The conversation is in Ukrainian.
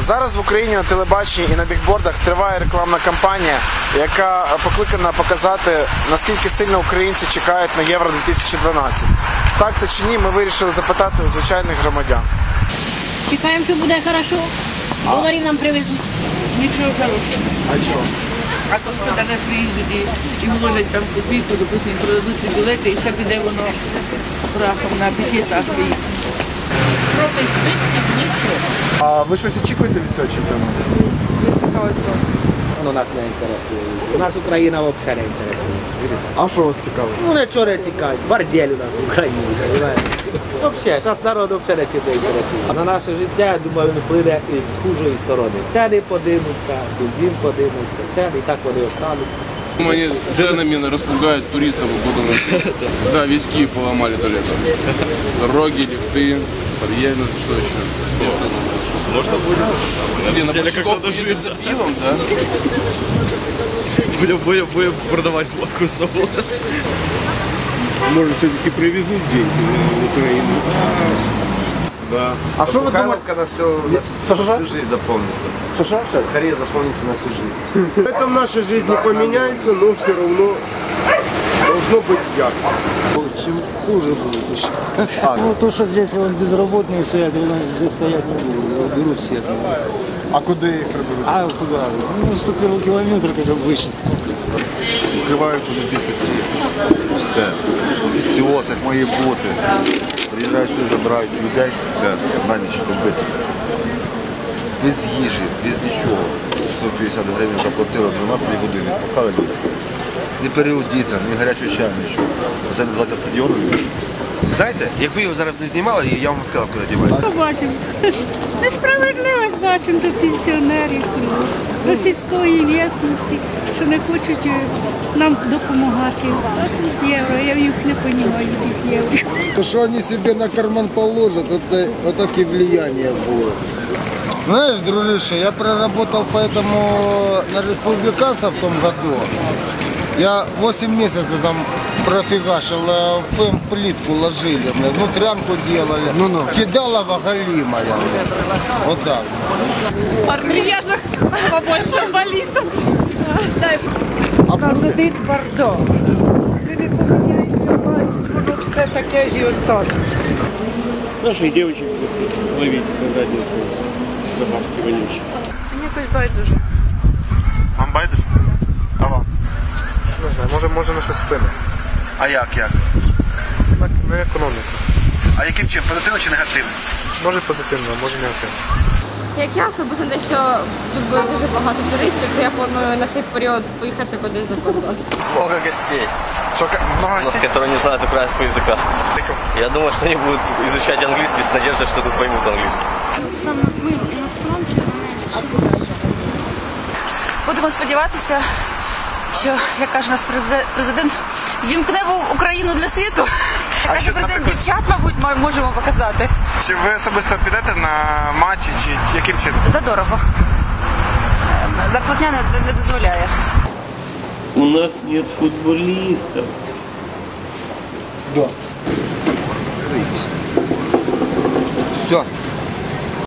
Зараз в Україні на телебаченні і на бікбордах триває рекламна кампанія, яка покликана показати, наскільки сильно українці чекають на Євро 2012. Так це чи ні, ми вирішили запитати у звичайних громадян. Чекаємо, що буде хорошо. Доларів нам привезуть. Нічого хорошого. А чого? А то, що навіть приїздять і, вложать там копійку, допустим, продадуть ці білети, і це піде воно прахом на п'ятітах. Проти нічого. А ви щось очікуєте від цього чемпіонату? Воно нас не інтересує. У нас Україна взагалі не інтересує. А що вас цікавить? Ну нічого не цікавить. Бордель у нас в Україні, розумієте? Взагалі, зараз народ взагалі нічим не інтересує. А на наше життя, я думаю, він вплине із хужої сторони. Ціни подимуться, бензин подимуться, ціни, і так вони остануться. Они с ценами распугают туристов году на Да, весь Киев поломали до лета. Дороги, лифты, подъявлено, что еще место на Можно будем? Где, на пошуков дожиться пивом, да? Будем, будем, будем продавать водку с собой. Может, все-таки привезут деньги на Украину. Да. А что вы думаете? когда все, на всю, всю жизнь запомнится. США? скорее запомнится на всю жизнь. В этом наша жизнь не поменяется, но все равно должно быть ярко. Чем хуже будет еще. Ну, то, что здесь вон безработные стоят, я думаю, здесь стоять не буду, берут все. А куди їх приберуть? А куда? Ну, 101 километр, как обычно. Покривають олімпійські сидіти. Все. Всього, як має бути. Приїжджають сюди, забирають людей для на ніч робити. Без їжі, без нічого. 150 гривень заплатили 12 годин, пахали люди. Ні переодіться, ні гарячого чаю, нічого. Це називається стадіон. Знаєте, якби його зараз не знімали, я вам сказав, куди дівається. Побачимо. Несправедливість бачимо до пенсіонерів, до сільської місності, що не хочуть е, нам допомагати. 20 євро, я їх не розумію, тих євро. То, что они себе на карман положат, это вот такие влияния будет. Знаешь, дружище, я проработал поэтому на республиканца в том году. Я 8 месяцев там профигашил, э, фэм плитку ложили, бля, внутрянку делали, Ну-ну. кидала воголимая. Вот так. Приїжджах побольше балістів. Нас один бардак. Коли не поміняється власть, воно все таке ж і останеться. Наших будут ловить, когда нет забавки вонючие. Мені якось байдуже. Вам байдуже? А вам? Не знаю, може, може на щось вплине. А як, як? На, на економіку. А яким чином? Позитивно чи негативно? Може позитивно, а може негативно. Як я особисто те, що тут буде дуже багато туристів, то я планую на цей період поїхати кудись за кордон. Много гостей, Що, много гостей? которые не знают украинского языка. Я думаю, что они будут изучать английский с надеждой, что тут поймут английский. Саме ми, іностранці, Будемо сподіватися, що, як каже наш президент, президент вімкне в Україну для світу. Як каже що, президент, дівчат, мабуть, ми можемо показати. Чи ви особисто підете на матчі, чи яким чином? Задорого. Зарплатня не, не дозволяє. У нас нет футболистов. Да. Все.